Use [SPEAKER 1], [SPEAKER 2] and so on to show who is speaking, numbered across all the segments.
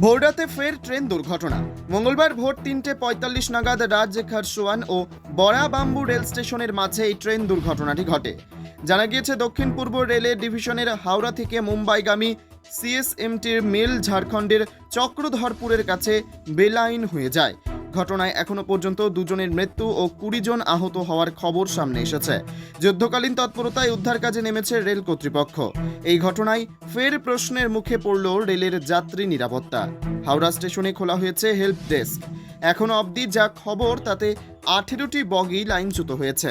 [SPEAKER 1] ভোররাতে ফের ট্রেন দুর্ঘটনা। মঙ্গলবার ভোর তিনটে পঁয়তাল্লিশ নাগাদ রাজ খারসোয়ান ও বড়া বাম্বু রেল স্টেশনের মাঝে এই ট্রেন দুর্ঘটনাটি ঘটে। জানা গিয়েছে, দক্ষিণ পূর্ব রেলের ডিভিশনের হাওড়া থেকে মুম্বাইগামী সিএসএমটির মেল ঝাড়খণ্ডের চক্রধরপুরের কাছে বেলাইন হয়ে যায়। ঘটনায় এখনও পর্যন্ত দুজনের মৃত্যু ও কুড়ি জন আহত হওয়ার খবর সামনে এসেছে। যুদ্ধকালীন তৎপরতায় উদ্ধার কাজে নেমেছে রেল কর্তৃপক্ষ। এই ঘটনায় ফের প্রশ্নের মুখে পড়ল রেলের যাত্রী নিরাপত্তা। হাওড়া স্টেশনে খোলা হয়েছে হেল্প ডেস্ক। এখনও অবধি যা খবর, তাতে আঠেরোটি বগি লাইনচ্যুত হয়েছে।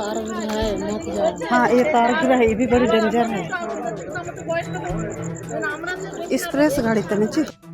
[SPEAKER 2] हाँ
[SPEAKER 3] ये तारगिरा है ये भी बड़ी डेंजर है स्प्रेस गाड़ी तने चाहिए